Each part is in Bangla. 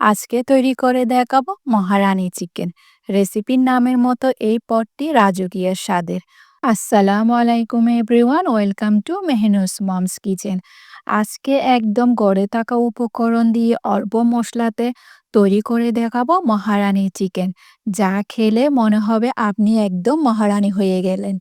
আজকে তৈরি করে দেখাবো মহারানী চিকেন। রেসিপির নামের মতো এই পদটি রাজকীয় স্বাদের। আসসালামু আলাইকুম everyone, welcome to Mehnus mom's kitchen. আজকে একদম গড়ে থাকা উপকরণ দিয়ে অল্প মশলাতে তৈরি করে দেখাবো মহারানী চিকেন। যা খেলে মনে হবে আপনি একদম মহারানী হয়ে গেলেন।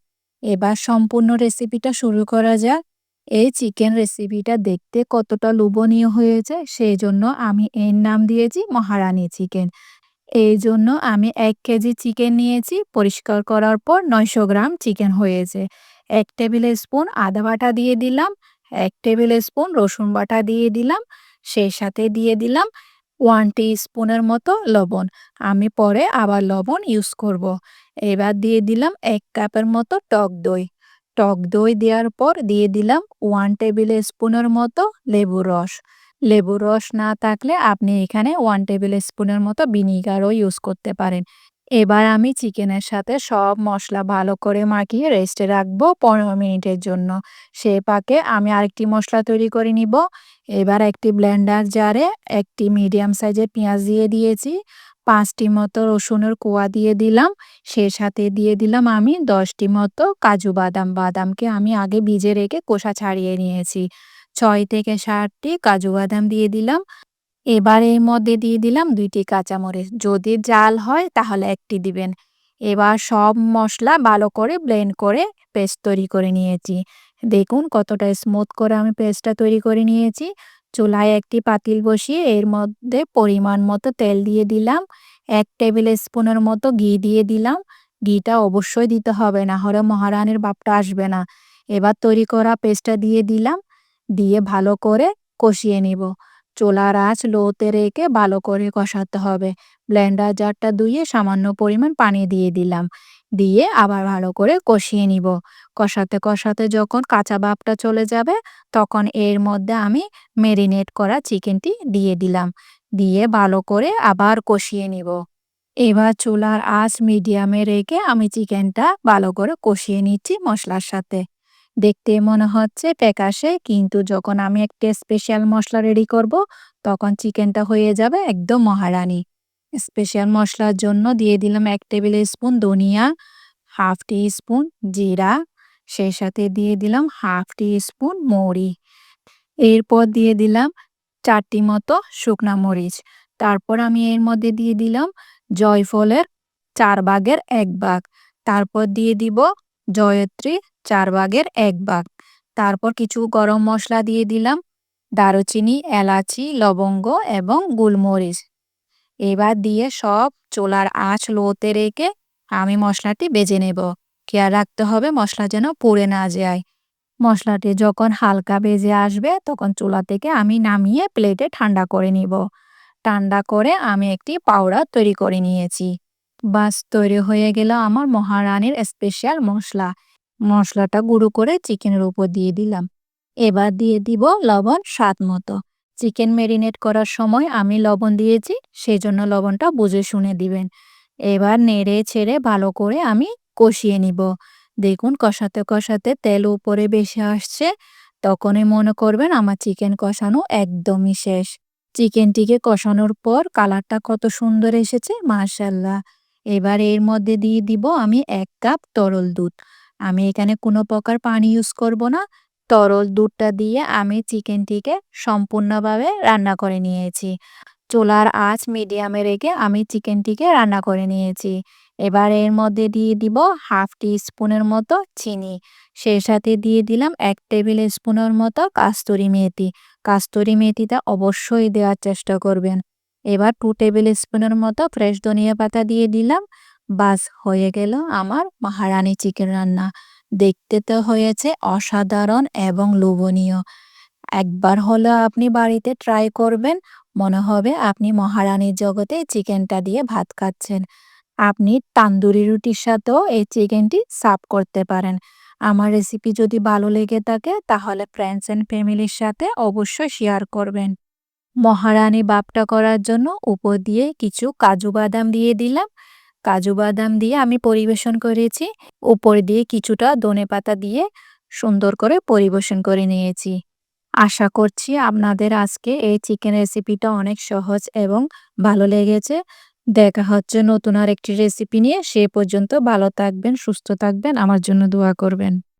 এবার সম্পূর্ণ রেসিপিটা শুরু করা যাক। এই চিকেন রেসিপিটা দেখতে কতটা লোভনীয় হয়েছে সেই জন্য আমি এর নাম দিয়েছি মহারানী চিকেন। এই জন্য আমি এক কেজি চিকেন নিয়েছি, পরিষ্কার করার পর নয়শো গ্রাম চিকেন হয়েছে। এক টেবিল স্পুন আদা বাটা দিয়ে দিলাম, এক টেবিল স্পুন রসুন বাটা দিয়ে দিলাম, সেই সাথে দিয়ে দিলাম ওয়ান স্পুনের মতো লবণ। আমি পরে আবার লবণ ইউজ করব। এবার দিয়ে দিলাম এক কাপের মতো টক দই। টক দই দেওয়ার পর দিয়ে দিলাম ওয়ান টেবিল স্পুনের মতো লেবুর রস। লেবুর রস না থাকলে আপনি এখানে ওয়ান টেবিল স্পুনের মতো ভিনিগারও ইউজ করতে পারেন। এবার আমি চিকেনের সাথে সব মশলা ভালো করে মাখিয়ে রেস্টে রাখব পনেরো মিনিটের জন্য। সে পাকে আমি আরেকটি মশলা তৈরি করে নিব। এবার একটি ব্লেন্ডার জারে একটি মিডিয়াম সাইজের পেঁয়াজ দিয়ে দিয়েছি। পাঁচটি মতো রসুনের কোয়া দিয়ে দিলাম। সে সাথে দিয়ে দিলাম আমি দশটি মতো কাজু বাদাম। বাদামকে আমি আগে ভিজে রেখে কোষা ছাড়িয়ে নিয়েছি। ছয় থেকে সাতটি কাজু বাদাম দিয়ে দিলাম। এবার এর মধ্যে দিয়ে দিলাম দুইটি কাঁচামরিচ। যদি জাল হয় তাহলে একটি দিবেন। এবার সব মশলা ভালো করে ব্লেন্ড করে পেস্ট তৈরি করে নিয়েছি। দেখুন কতটা স্মুথ করে আমি পেস্টটা তৈরি করে নিয়েছি। চুলায় একটি পাতিল বসিয়ে এর মধ্যে পরিমাণ মতো তেল দিয়ে দিলাম। এক টেবিল স্পুনের মতো ঘি দিয়ে দিলাম। ঘিটা অবশ্যই দিতে হবে না হলে মহারানীর বাপটা আসবে না। এবার তৈরি করা পেস্টটা দিয়ে দিলাম। দিয়ে ভালো করে কষিয়ে নিব। চোলার আঁচ লোতে রেখে ভালো করে কষাতে হবে। ব্লেন্ডার জারটা ধুয়ে সামান্য পরিমাণ পানি দিয়ে দিলাম। দিয়ে আবার ভালো করে কষিয়ে নিব। কষাতে কষাতে যখন কাঁচা ভাবটা চলে যাবে, তখন এর মধ্যে আমি মেরিনেট করা চিকেনটি দিয়ে দিলাম। দিয়ে ভালো করে আবার কষিয়ে নিব। এবার চুলার আঁচ মিডিয়ামে রেখে আমি চিকেনটা ভালো করে কষিয়ে নিচ্ছি মশলার সাথে। দেখতে মনে হচ্ছে প্যাকাশে কিন্তু যখন আমি একটা স্পেশাল মশলা রেডি করব, তখন চিকেনটা হয়ে যাবে একদম মহারানি। স্পেশাল মশলার জন্য দিয়ে দিলাম এক টেবিল স্পুন ধনিয়া হাফ টি স্পুন জিরা, সেই সাথে দিয়ে দিলাম হাফ টি স্পুন মৌরি। এরপর দিয়ে দিলাম চারটি মতো শুকনা মরিচ। তারপর আমি এর মধ্যে দিয়ে দিলাম জয়ফলের চার ভাগের এক ভাগ। তারপর দিয়ে দিব জয়ত্রী চার ভাগের এক ভাগ। তারপর কিছু গরম মশলা দিয়ে দিলাম। দারুচিনি, এলাচি, লবঙ্গ এবং গোলমরিচ। এবার দিয়ে সব চোলার আঁচ লোতে রেখে আমি মশলাটি বেজে নেব। খেয়াল রাখতে হবে মশলা যেন পুড়ে না যায়। মশলাটি যখন হালকা বেজে আসবে, তখন চুলা থেকে আমি নামিয়ে প্লেটে ঠান্ডা করে নিব। ঠান্ডা করে আমি একটি পাউডার তৈরি করে নিয়েছি। বাস, তৈরি হয়ে গেল আমার মহারানীর স্পেশাল মশলা। মশলাটা গুঁড়ো করে চিকেনের উপর দিয়ে দিলাম। এবার দিয়ে দিব লবণ স্বাদ মতো। চিকেন ম্যারিনেট করার সময় আমি লবণ দিয়েছি সেই জন্য লবণটা বুঝে শুনে দিবেন। এবার নেড়ে ছেড়ে ভালো করে আমি কষিয়ে নিব। দেখুন কষাতে কষাতে তেল উপরে বেশি আসছে, তখনই মনে করবেন আমার চিকেন কষানো একদমই শেষ। চিকেনটিকে কষানোর পর কালারটা কত সুন্দর এসেছে মার্শাল্লাহ এবার এর মধ্যে দিয়ে দিব আমি এক কাপ তরল দুধ। আমি এখানে কোনো প্রকার পানি ইউজ করব না। তরল দুধটা দিয়ে আমি চিকেনটিকে সম্পূর্ণভাবে রান্না করে নিয়েছি। চুলার আঁচ মিডিয়ামে রেখে আমি চিকেনটিকে রান্না করে নিয়েছি। এবার এর মধ্যে দিয়ে দিব হাফ টি স্পুনের মতো চিনি। সেই সাথে দিয়ে দিলাম এক টেবিল স্পুনের মতো কাস্তুরি মেথি। কাস্তুরি মেথিটা অবশ্যই দেওয়ার চেষ্টা করবেন। এবার টু টেবিল স্পুনের মতো ফ্রেশ ধনিয়া পাতা দিয়ে দিলাম। বাস হয়ে গেল। আমার মহারানী চিকেন রান্না দেখতে তো হয়েছে অসাধারণ এবং লোভনীয়। একবার হলো আপনি বাড়িতে ট্রাই করবেন। মনে হবে আপনি মহারানীর জগতে চিকেনটা দিয়ে ভাত খাচ্ছেন। আপনি তান্দুরি রুটির সাথেও এই চিকেনটি সার্ভ করতে পারেন। আমার রেসিপি যদি ভালো লেগে থাকে তাহলে ফ্রেন্ডস অ্যান্ড ফ্যামিলির সাথে অবশ্যই শেয়ার করবেন। মহারানী বাপটা করার জন্য উপর দিয়ে কিছু কাজু বাদাম দিয়ে দিলাম। কাজু বাদাম দিয়ে আমি পরিবেশন করেছি। উপর দিয়ে কিছুটা ধনে পাতা দিয়ে সুন্দর করে পরিবেশন করে নিয়েছি। আশা করছি আপনাদের আজকে এই চিকেন রেসিপিটা অনেক সহজ এবং ভালো লেগেছে। দেখা হচ্ছে নতুন আর একটি রেসিপি নিয়ে। সে পর্যন্ত ভালো থাকবেন, সুস্থ থাকবেন। আমার জন্য দোয়া করবেন।